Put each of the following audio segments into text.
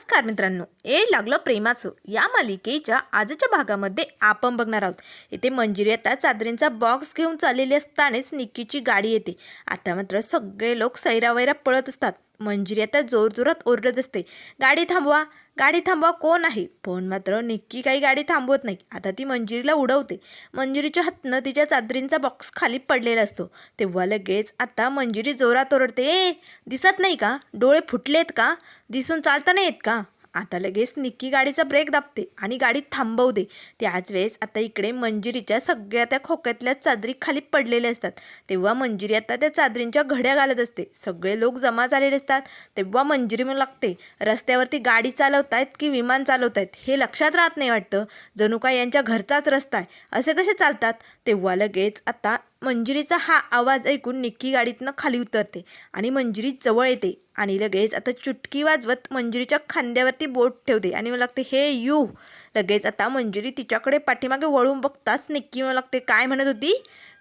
नमस्कार मित्रांनो. एड लागलं प्रेमाचं. या मालिकेच्या आजच्या भागामध्ये आपण बघणार आहोत. इथे मंजिरी आता चादरींचा बॉक्स घेऊन चाललेली असतानाच निक्कीची गाडी येते. आता मात्र सगळे लोक सैरावैरा पळत असतात. मंजिरी आता जोरजोरात ओरडत असते. गाडी थांबवा. गाडी थांबवा कोण आहे? पण मात्र निक्की काही गाडी थांबवत नाही. आता ती मंजिरीला उडवते. मंजिरीच्या हातनं तिच्या चादरींचा बॉक्स खाली पडलेला असतो. तेव्हा लगेच आता मंजिरी जोरात ओरडते ए दिसत नाही का? डोळे फुटलेत का? दिसून चालता नाही येत का? आता लगेच निक्की गाडीचा ब्रेक दाबते आणि गाडी थांबवते त्याच वेळेस आता इकडे मंजिरीच्या सगळ्या त्या खोक्यातल्या चादरी खाली पडलेल्या असतात. तेव्हा मंजिरी आता त्या चादरींच्या घड्या घालत असते. सगळे लोक जमा झालेले असतात. तेव्हा मंजिरी म्हणू लागते रस्त्यावरती गाडी चालवतायत की विमान चालवतायत? हे लक्षात राहत नाही वाटतं. जणू काय यांच्या घरचाच रस्ता आहे. असे कसे चालतात? तेव्हा लगेच आता मंजिरीचा हा आवाज ऐकून निक्की गाडीतनं खाली उतरते आणि मंजिरी जवळ येते आणि लगेच आता चुटकी वाजवत मंजिरीच्या खांद्यावरती बोट ठेवते आणि मला लागते हे यू. लगेच आता मंजिरी तिच्याकडे पाठीमागे वळून बघताच निक्की मला लागते काय म्हणत होती?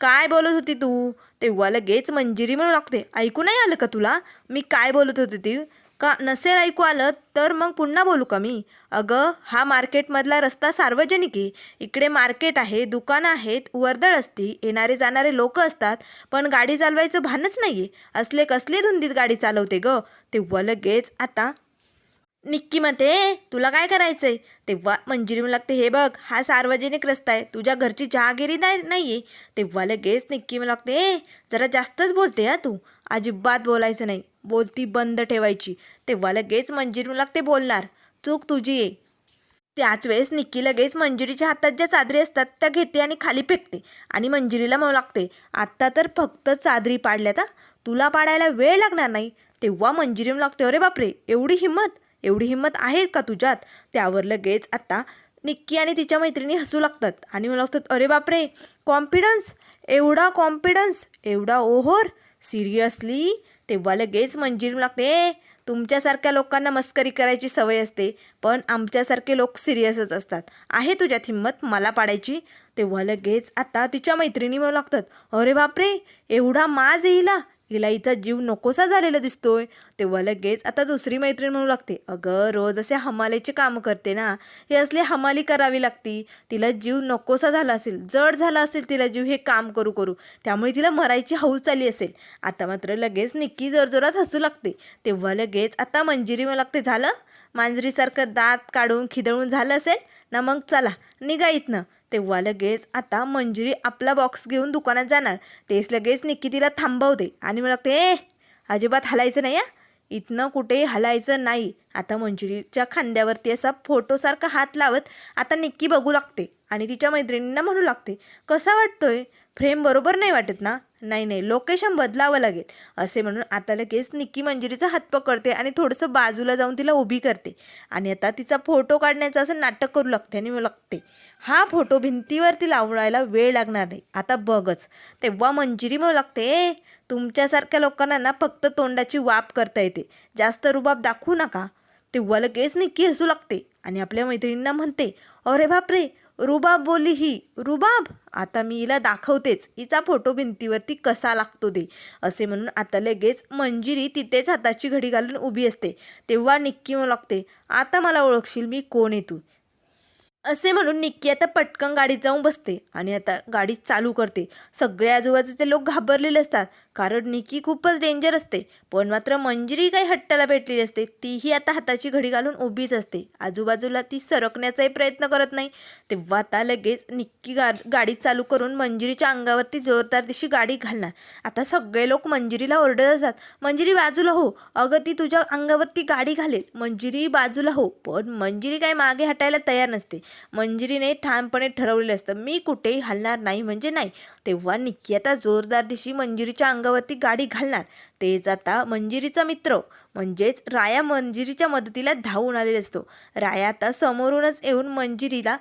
काय बोलत होती तू? तेव्हा लगेच मंजिरी म्हणू लागते ऐकू नाही आलं का तुला? मी काय बोलत होती ती? का नसेल ऐकू आलं तर मग पुन्हा बोलू का मी? अगं हा मार्केटमधला रस्ता सार्वजनिक आहे. इकडे मार्केट आहे दुकानं आहेत वर्दळ असती येणारे जाणारे लोक असतात पण गाडी चालवायचं भानच नाही आहे असले कसले धुंदीत गाडी चालवते ग? तेव्हा लगेच आता निक्की म्हणते तुला काय करायचं आहे तेव्हा मंजिरी लागते हे बघ हा सार्वजनिक रस्ता आहे. तुझ्या घरची जहागिरी नाही नाही आहे तेव्हा लगेच निक्की लागते जरा जास्तच बोलते हा तू. अजिबात बोलायचं नाही. बोलती बंद ठेवायची. तेव्हा लगेच मंजिरी लागते बोलणार. चूक तुझी आहे त्याच वेळेस निक्की लगेच मंजुरीच्या हातात ज्या चादरी असतात त्या घेते आणि खाली फेकते आणि मंजिरीला म्हणू लागते. आत्ता तर फक्त चादरी पाडल्यात हा. तुला पाडायला वेळ लागणार नाही. तेव्हा मंजिरी लागते अरे बापरे एवढी हिंमत एवढी हिंमत आहे का तुझ्यात? त्यावर लगेच आत्ता निक्की आणि तिच्या मैत्रिणी हसू लागतात आणि मला लागतात अरे बापरे कॉन्फिडन्स एवढा कॉन्फिडन्स एवढा ओहोर? सिरियसली? तेव्हा लगेच मंजिरी लागते तुमच्यासारख्या लोकांना मस्करी करायची सवय असते पण आमच्यासारखे लोक सिरियसच असतात. आहे तुझ्यात हिंमत मला पाडायची? तेव्हा लगेच आता तिच्या मैत्रिणी म्हणू लागतात अरे बापरे एवढा माज येईला. हिला हिचा जीव नकोसा झालेला दिसतोय. तेव्हा लगेच आता दुसरी मैत्रीण म्हणू लागते अगं रोज असे हमालीचे कामं करते ना हे असले हमाली करावी लागती. तिला जीव नकोसा झाला असेल जड झाला असेल तिला जीव हे काम करू करू. त्यामुळे तिला मरायची हौस आली असेल. आता मात्र लगेच निक्की जोरजोरात हसू लागते. तेव्हा लगेच आता मंजिरी मला लागते झालं? मांजरीसारखं दात काढून खिदळून झालं असेल? ना मग चला निघा इथनं. तेव्हा लगेच आता मंजुरी आपला बॉक्स घेऊन दुकानात जाणार. तेच लगेच निक्की तिला थांबवते आणि मला लागते ए अजिबात हलायचं नाही या इथनं कुठेही हलायचं नाही. आता मंजुरीच्या खांद्यावरती असा फोटोसारखा हात लावत आता निक्की बघू लागते आणि तिच्या मैत्रिणींना म्हणू लागते कसा वाटतोय? फ्रेम बरोबर नाही वाटत ना? नाही नाही लोकेशन बदलावं लागेल. असे म्हणून आता लगेच निक्की मंजिरीचा हात पकडते आणि थोडंसं बाजूला जाऊन तिला उभी करते. आणि आता तिचा फोटो काढण्याचं असं नाटक करू लागते आणि मग लागते. हा फोटो भिंतीवरती लावण्याला वेळ लागणार नाही. आता बघच. तेव्हा मंजिरी मग लागते "ए, तुमच्यासारख्या लोकांना ना फक्त तोंडाची वाप करता येते. जास्त रुबाब दाखवू नका. तेव्हा लगेच निक्की हसू लागते आणि आपल्या मैत्रिणींना म्हणते अरे बापरे रुबाब बोली ही रुबाब आता मी हिला दाखवतेच. हिचा फोटो भिंतीवरती कसा लागतो दे. असे म्हणून आता लगेच मंजिरी तिथेच हाताची घडी घालून उभी असते. तेव्हा निक्की मग लागते आता मला ओळखशील मी कोण आहे तू? असे म्हणून निक्की आता पटकन गाडीत जाऊन बसते आणि आता गाडी चालू करते. सगळे आजूबाजूचे लोक घाबरलेले असतात. कारण निक्की खूपच डेंजर असते. पण मात्र मंजिरी काही हट्टाला भेटलेली असते. तीही आता हाताची घडी घालून उभीच असते. आजूबाजूला ती सरकण्याचाही प्रयत्न करत नाही. तेव्हा आता लगेच निक्की गा गाडी चालू करून मंजिरीच्या अंगावरती जोरदार दिशी गाडी घालणार. आता सगळे लोक मंजिरीला ओरडत असतात. मंजिरी बाजूला हो. अगं ती तुझ्या अंगावरती गाडी घालेल. मंजिरी बाजूला हो. पण मंजिरी काय मागे हटायला तयार नसते. मंजिरीने ठामपणे ठरवलेलं असतं. मी कुठेही हलणार नाही म्हणजे नाही. तेव्हा निक्की आता जोरदार दिशी मंजिरीच्या अंगावरती गाडी घालणार. तेच आता मंजिरीचा मित्र. म्हणजेच राया मंजिरीच्या मदतीला धावून आलेला असतो. राया आता समोरूनच येऊन मंजिरीला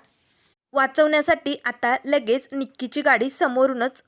वाचवण्यासाठी आता लगेच निक्कीची गाडी समोरूनच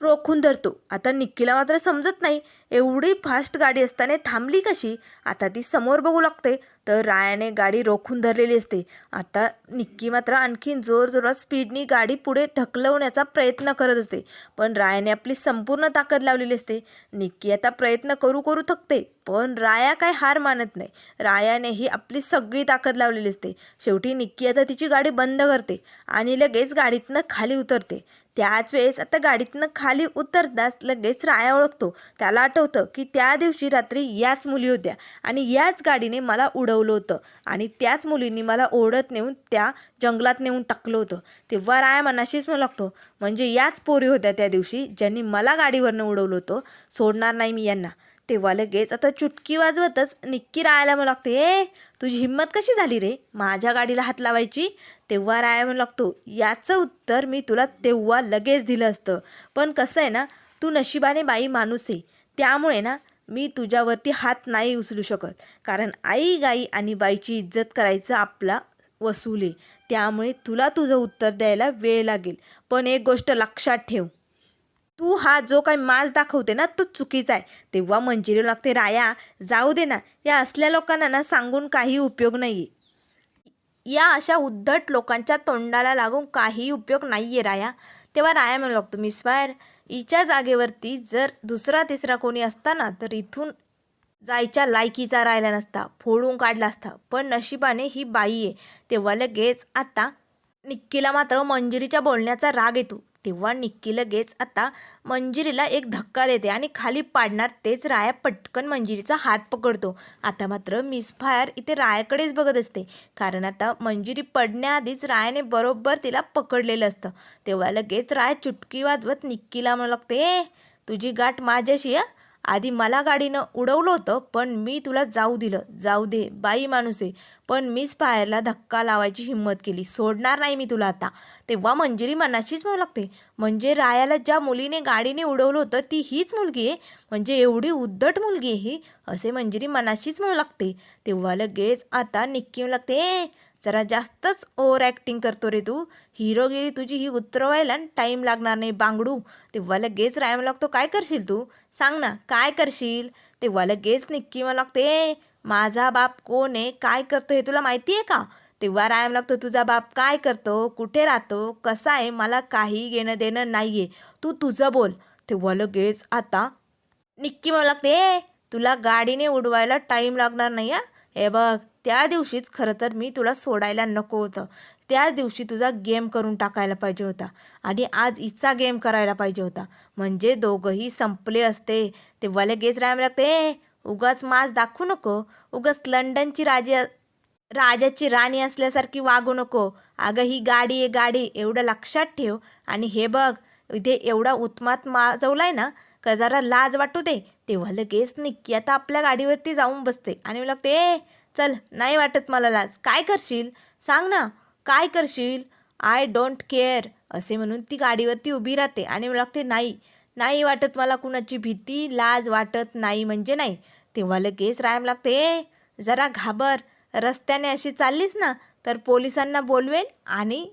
रोखून धरतो. आता निक्कीला मात्र समजत नाही एवढी फास्ट गाडी असताना थांबली कशी? आता ती समोर बघू लागते. तर रायाने गाडी रोखून धरलेली असते. आता निक्की मात्र आणखीन जोरजोरात स्पीडनी गाडी पुढे ढकलवण्याचा प्रयत्न करत असते. पण रायाने आपली संपूर्ण ताकद लावलेली असते. निक्की आता प्रयत्न करू करू थकते पण राया काय हार मानत नाही. रायानेही आपली सगळी ताकद लावलेली असते. शेवटी निक्की आता तिची गाडी बंद करते आणि लगेच गाडीतनं खाली उतरते. त्याच वेळेस आता गाडीतनं खाली उतरताच लगेच राया ओळखतो. त्याला आठवतं की त्या दिवशी रात्री याच मुली होत्या आणि याच गाडीने मला उडवलं होतं आणि त्याच मुलींनी मला ओढत नेऊन त्या जंगलात नेऊन टाकलं होतं. तेव्हा राया मनाशीच म्हणू लागतो म्हणजे याच पोरी होत्या त्या दिवशी ज्यांनी मला गाडीवरनं उडवलं होतं. सोडणार नाही मी यांना. तेव्हा लगेच आता चुटकी वाजवतच निक्की रायाला म्हणू लागते ए तुझी हिंमत कशी झाली रे? माझ्या गाडीला हात लावायची? तेव्हा राया म्हणू लागतो याचं उत्तर मी तुला तेव्हा लगेच दिलं असतं. पण कसं आहे ना तू नशिबाने बाई माणूस आहे. त्यामुळे ना मी तुझ्यावरती हात नाही उचलू शकत. कारण आई गाई आणि बाईची इज्जत करायचं आपला वसूल आहे. त्यामुळे तुला तुझं उत्तर द्यायला वेळ लागेल. पण एक गोष्ट लक्षात ठेव तू हा जो काही माज दाखवते ना तो चुकीचा आहे. तेव्हा मंजिरी लागते राया जाऊ दे ना. या असल्या लोकांना ना सांगून काही उपयोग नाही या अशा उद्धट लोकांच्या तोंडाला लागून काही उपयोग नाही आहे राया. तेव्हा राया म्हणू लागतो मिस फायर हिच्या जागेवरती जर दुसरा तिसरा कोणी असता ना तर इथून जायच्या लायकीचा राहिला नसता फोडून काढला असता. पण नशिबाने ही बाई आहे. तेव्हा लगेच आता निक्कीला मात्र मंजिरीच्या बोलण्याचा राग येतो. तेव्हा निक्की लगेच आता मंजिरीला एक धक्का देते आणि खाली पाडणार तेच राया पटकन मंजिरीचा हात पकडतो. आता मात्र मिस फायर इथे रायाकडेच बघत असते. कारण आता मंजिरी पडण्याआधीच रायाने बरोबर तिला पकडलेलं असतं. तेव्हा लगेच राय चुटकी वाजवत निक्कीला म्हणू लागते "ए, तुझी गाठ माझ्याशी आहे आधी मला गाडीनं उडवलं होतं पण मी तुला जाऊ दिलं. जाऊ दे बाई माणूस आहे. पण मीच पायरला धक्का लावायची हिंमत केली. सोडणार नाही मी तुला आता. तेव्हा मंजिरी मनाशीच म्हणू लागते. म्हणजे रायाला ज्या मुलीने गाडीने उडवलं होतं ती हीच मुलगी आहे? म्हणजे एवढी उद्धट मुलगी आहे ही? असे मंजिरी मनाशीच म्हणू लागते. तेव्हा लगेच आता निक्की लागते जरा जास्तच ओव्हर ॲक्टिंग करतो रे तू. हिरोगिरी तुझी ही उतरवायला टाईम लागणार नाही बांगडू. तेव्हा लगेच राय लागतो. काय करशील तू? सांग ना काय करशील? तेव्हा लगेच निक्की मला लागते माझा बाप कोण आहे? काय करतो हे तुला माहिती आहे का? तेव्हा रायम लागतो तुझा बाप काय करतो? कुठे राहतो? कसा आहे? मला काही घेणं देणं नाही आहे तू तुझं बोल. तेव्हा लगेच आता निक्की मला लागते "ए, तुला गाडीने उडवायला टाईम लागणार नाही हा? हे बघ त्या दिवशीच खरं तर मी तुला सोडायला नको होतं. त्या दिवशी तुझा गेम करून टाकायला पाहिजे होता आणि आज इचा गेम करायला पाहिजे होता. म्हणजे दोघंही संपले असते. तेव्हा लगेच राहायला लागते उगाच माज दाखवू नको. उगाच लंडनची राजा राजाची राणी असल्यासारखी वागू नको. अगं ही गाडी आहे गाडी एवढं लक्षात ठेव. आणि हे बघ इथे एवढा उत्मात माजवलाय ना का जरा लाज वाटू दे. तेव्हा लगेच निक्की आता आपल्या गाडीवरती जाऊन बसते आणि मला लागते ए चल नाही वाटत मला लाज. काय करशील? सांग ना. काय करशील? आय डोंट केअर असे म्हणून ती गाडीवरती उभी राहते आणि मला लागते नाही. नाही वाटत मला कुणाची भीती लाज वाटत नाही म्हणजे नाही. तेव्हा लगेच रायम लागते ए जरा घाबर. रस्त्याने अशी चाललीस ना तर पोलिसांना बोलवेन आणि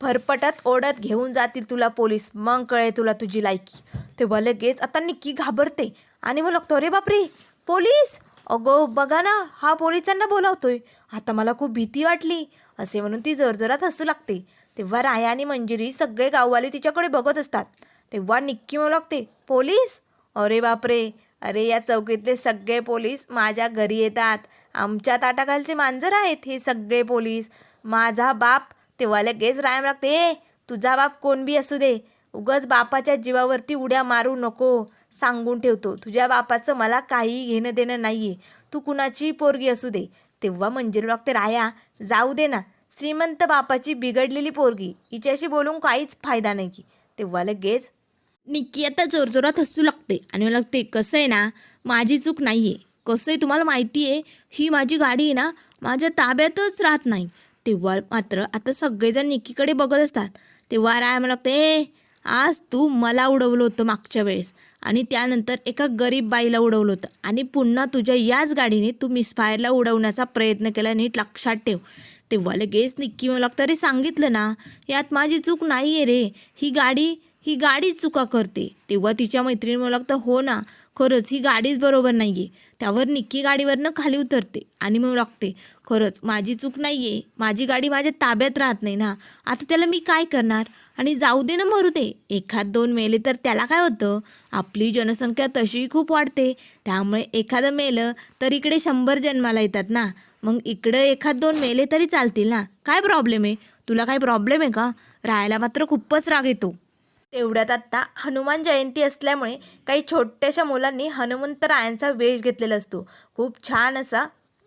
फरफटत ओढत घेऊन जातील तुला पोलीस. मग कळे तुला तुझी लायकी. तेव्हा लगेच आता निक्की घाबरते आणि मग लागतो अरे बापरे! पोलीस! अगो बघा ना हा पोलिसांना बोलावतोय. आता मला खूप भीती वाटली. असे म्हणून ती जरजरात हसू लागते. तेव्हा राया आणि मंजिरी सगळे गाववाले तिच्याकडे बघत असतात. तेव्हा निक्की म्हणू लागते पोलीस? अरे बापरे! अरे या चौकीतले सगळे पोलीस माझ्या घरी येतात. आमच्या ताटाखालचे मांजर आहेत हे सगळे पोलीस. माझा बाप तेव्हा लगेच रायम लागते "ए, तुझा बाप कोण बी असू दे. उगाच बापाच्या जीवावरती उड्या मारू नको सांगून ठेवतो. तुझ्या बापाचं मला काही घेणं देणं नाही आहे तू कुणाची पोरगी असू दे. तेव्हा मंजिरी लागते राया जाऊ दे ना. श्रीमंत बापाची बिघडलेली पोरगी हिच्याशी बोलून काहीच फायदा नाही की. तेव्हा लगेच निक्की आता जोरजोरात हसू लागते. आणि मला लागते कसं आहे ना माझी चूक नाही आहे कसं आहे तुम्हाला माहिती आहे ही माझी गाडी आहे ना माझ्या ताब्यातच राहत नाही. तेव्हा मात्र आता सगळेजण निक्कीकडे बघत असतात. तेव्हा राय मला लागते आज तू मला उडवलं होतं मागच्या वेळेस. आणि त्यानंतर एका गरीब बाईला उडवलं होतं. आणि पुन्हा तुझ्या याच गाडीने तू मिसफायरला उडवण्याचा प्रयत्न केला नीट लक्षात ठेव. तेव्हा लगेच निक्की मला तरी सांगितलं ना यात माझी चूक नाही आहे रे. ही गाडी ही गाडी चुका करते. तेव्हा तिच्या मैत्रिणी मला लागतं हो ना खरंच ही गाडीच बरोबर नाही आहे त्यावर निक्की गाडीवरनं खाली उतरते आणि म्हणू लागते खरंच माझी चूक नाही आहे माझी गाडी माझ्या ताब्यात राहत नाही ना. आता त्याला मी काय करणार? आणि जाऊ दे ना मरू दे. एखाद दोन मेले तर त्याला काय होतं? आपली जनसंख्या तशीही खूप वाढते. त्यामुळे एखादं मेलं तर इकडे शंभर जन्माला येतात ना. मग इकडं एखाद दोन मेले तरी चालतील ना. काय प्रॉब्लेम आहे? तुला काय प्रॉब्लेम आहे का? राहायला मात्र खूपच राग येतो. तेवढ्यात आत्ता हनुमान जयंती असल्यामुळे काही छोट्याशा मुलांनी हनुमंतरायांचा वेश घेतलेला असतो. खूप छान असा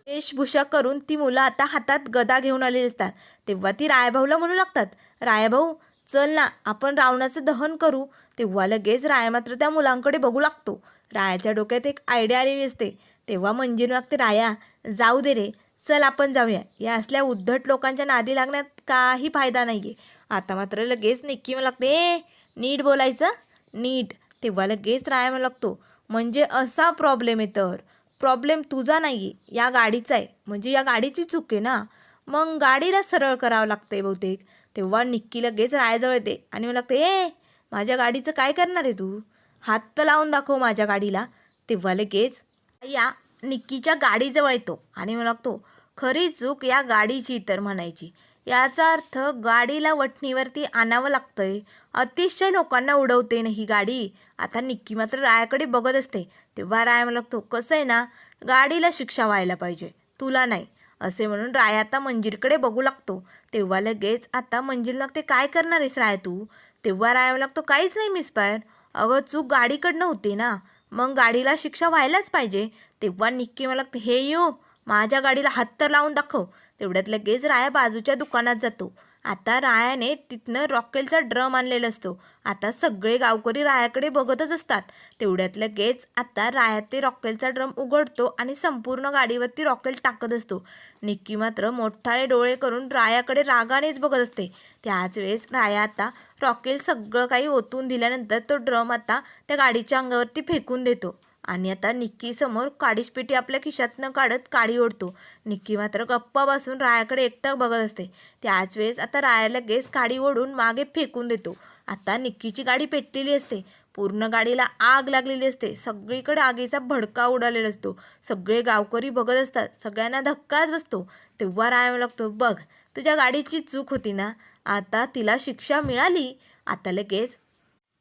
वेशभूषा करून ती मुलं आता हातात गदा घेऊन आलेली असतात. तेव्हा ती रायाभाऊला म्हणू लागतात. रायाभाऊ चल ना आपण रावणाचं दहन करू. तेव्हा लगेच राया मात्र त्या मुलांकडे बघू लागतो. रायाच्या डोक्यात एक आयडिया आलेली असते. तेव्हा मंजिरी लागते राया जाऊ दे रे. चल आपण जाऊया. या असल्या उद्धट लोकांच्या नादी लागण्यात काही फायदा नाही आहे आता मात्र लगेच निक्की मला लागते "ए, नीट बोलायचं. नीट. तेव्हा लगेच राया मला लागतो म्हणजे असा प्रॉब्लेम आहे तर. प्रॉब्लेम तुझा नाही आहे या गाडीचा आहे. म्हणजे या गाडीची चूक आहे ना. मग गाडीला सरळ करावं लागतं आहे बहुतेक. तेव्हा निक्की लगेच रायाजवळ येते आणि मला लागते ए माझ्या गाडीचं काय करणार आहे तू? हात तर लावून दाखव माझ्या गाडीला. तेव्हा लगेच या निक्कीच्या गाडीजवळ येतो. आणि मला लागतो खरी चूक या गाडीची तर म्हणायची. याचा अर्थ गाडीला वठणीवरती आणावं लागतंय. अतिशय लोकांना उडवते ना ही गाडी. आता निक्की मात्र रायाकडे बघत असते. तेव्हा राया मला लागतो कसं आहे ना गाडीला शिक्षा व्हायला पाहिजे. तुला नाही. असे म्हणून राय आता मंजीरकडे बघू लागतो. तेव्हा लगेच आता मंजीरला लागते काय करणार आहेस राय तू? तेव्हा राय लागतो काहीच नाही मिसपायर अगं चूक गाडीकडनं होते ना. मग गाडीला शिक्षा व्हायलाच पाहिजे. तेव्हा निक्की मला लागतं हे यो माझ्या गाडीला हात तर लावून दाखव. तेवढ्यात लगेच राया बाजूच्या दुकानात जातो. आता रायाने तिथनं रॉकेलचा ड्रम आणलेला असतो. आता सगळे गावकरी रायाकडे बघतच असतात. तेवढ्यात लगेच आता राया ते रॉकेलचा ड्रम उघडतो आणि संपूर्ण गाडीवरती रॉकेल टाकत असतो. निक्की मात्र मोठाले डोळे करून रायाकडे रागानेच बघत असते. त्याच वेळेस राया आता रॉकेल सगळं काही ओतून दिल्यानंतर तो ड्रम आता त्या गाडीच्या अंगावरती फेकून देतो. आणि आता निक्की समोर काडीच पेटी आपल्या खिशातनं काढत काडी ओढतो. निक्की मात्र गप्पा बसून रायाकडे एकटक बघत असते. त्याच वेळेस आता रायाला गेस काडी ओढून मागे फेकून देतो. आता निक्कीची गाडी पेटलेली असते. पूर्ण गाडीला आग लागलेली असते. सगळीकडे आगीचा भडका उडालेला असतो. सगळे गावकरी बघत असतात. सगळ्यांना धक्काच बसतो. तेव्हा राया लागतो बघ तुझ्या गाडीची चूक होती ना? आता तिला शिक्षा मिळाली. आता लगेच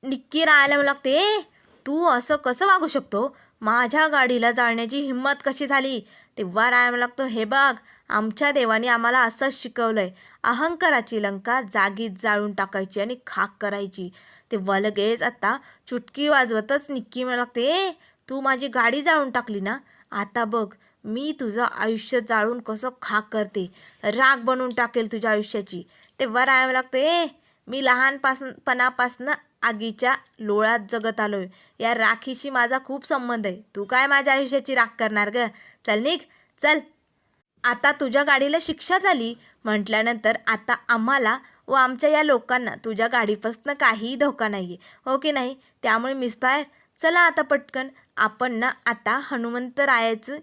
निक्की राहायला लागते "ए, तू असं कसं वागू शकतो? माझ्या गाडीला जाळण्याची हिंमत कशी झाली? तेव्हा राय लागतो हे बघ आमच्या देवाने आम्हाला असंच शिकवलंय. अहंकाराची लंका जागीत जाळून टाकायची आणि खाक करायची तेव्हा लगेच आता चुटकी वाजवतच निक्की मला लागते "ए, तू माझी गाडी जाळून टाकली ना? आता बघ मी तुझं आयुष्य जाळून कसं खाक करते. राग बनवून टाकेल तुझ्या आयुष्याची तेव्हा राहावं लागतं ए मी लहानपासून पणापासनं आगीच्या लोळात जगत आलोय. या राखीशी माझा खूप संबंध आहे. तू काय माझ्या आयुष्याची राख करणार ग? चल निघ. चल. आता तुझ्या गाडीला शिक्षा झाली. म्हटल्यानंतर आता आम्हाला व आमच्या या लोकांना तुझ्या गाडीपासून काहीही धोका नाही आहे हो की नाही? त्यामुळे मिसफायर चला आता पटकन. आपण ना आता हनुमंतरायाचं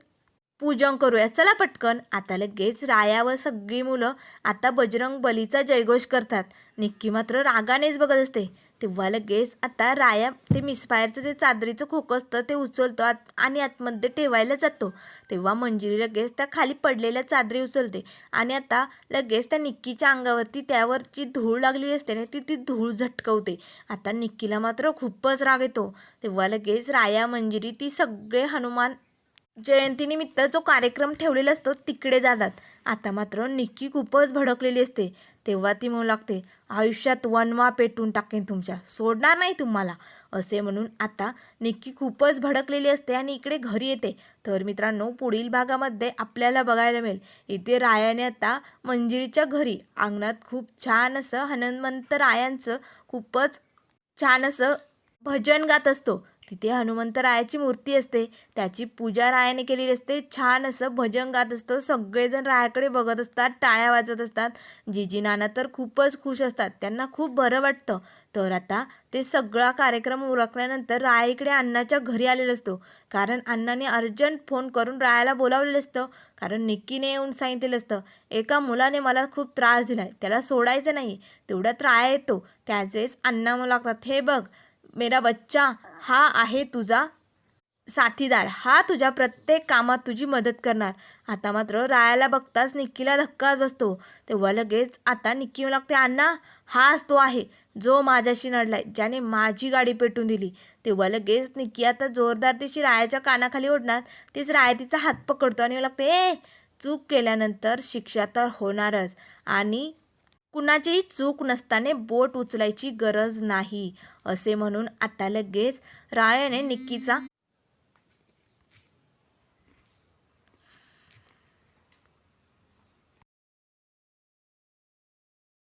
पूजन करूया. चला पटकन. आता लगेच राया व सगळी मुलं आता बजरंग बलीचा जयघोष करतात. निक्की मात्र रागानेच बघत असते. तेव्हा लगेच आता राया ते मिसफायरचं जे चादरीचं खोकं असतं ते उचलतो आत आणि आतमध्ये ठेवायला जातो. तेव्हा मंजिरी लगेच त्या खाली पडलेल्या चादरी उचलते. आणि आता लगेच त्या निक्कीच्या अंगावरती त्यावर जी धूळ लागलेली असते ना ती ती धूळ झटकवते. आता निक्कीला मात्र खूपच राग येतो. तेव्हा लगेच राया मंजिरी ती सगळे हनुमान जयंतीनिमित्त जो कार्यक्रम ठेवलेला असतो तिकडे जातात. आता मात्र निक्की खूपच भडकलेली असते. तेव्हा ती म्हणू लागते आयुष्यात वनवा पेटून टाकेन तुमच्या. सोडणार नाही तुम्हाला. असे म्हणून आता निक्की खूपच भडकलेली असते आणि इकडे घरी येते. तर मित्रांनो पुढील भागामध्ये आपल्याला बघायला मिळेल. इथे रायाने आता मंजिरीच्या घरी अंगणात खूप छान असं हनुमंत रायांचं खूपच छान असं भजन गात असतो. तिथे हनुमंतरायाची मूर्ती असते. त्याची पूजा रायाने केलेली असते. छान असं भजन गात असतो. सगळेजण रायाकडे बघत असतात. टाळ्या वाजवत असतात. जीजी नाना तर खूपच खुश असतात. त्यांना खूप बरं वाटतं. तर आता ते सगळा कार्यक्रम उरकल्यानंतर रायाकडे अण्णाच्या घरी आलेला असतो. कारण अण्णाने अर्जंट फोन करून रायाला बोलावलेलं असतं. कारण निक्कीने येऊन सांगितलेलं असतं. एका मुलाने मला खूप त्रास दिलाय. त्याला सोडायचं नाही. तेवढ्यात राया येतो. त्याच वेळेस अण्णा मला लागतात. हे बघ मेरा बच्चा हा आहे तुझा साथीदार. हा तुझ्या प्रत्येक कामात तुझी मदत करणार. आता मात्र रायाला बघताच निक्कीला धक्काच बसतो. तेव्हा लगेच आता निक्की म्हणू लागते अण्णा हाच तो आहे. जो माझ्याशी नडलाय ज्याने माझी गाडी पेटून दिली. तेव्हा लगेच निक्की आता जोरदार तिची रायाच्या कानाखाली ओढणार. तीच राया तिचा हात पकडतो आणि लागते ए चूक केल्यानंतर शिक्षा तर होणारच. आणि कुणाचीही चूक नसताना बोट उचलायची गरज नाही असे म्हणून आता लगेच रायाने निक्कीचा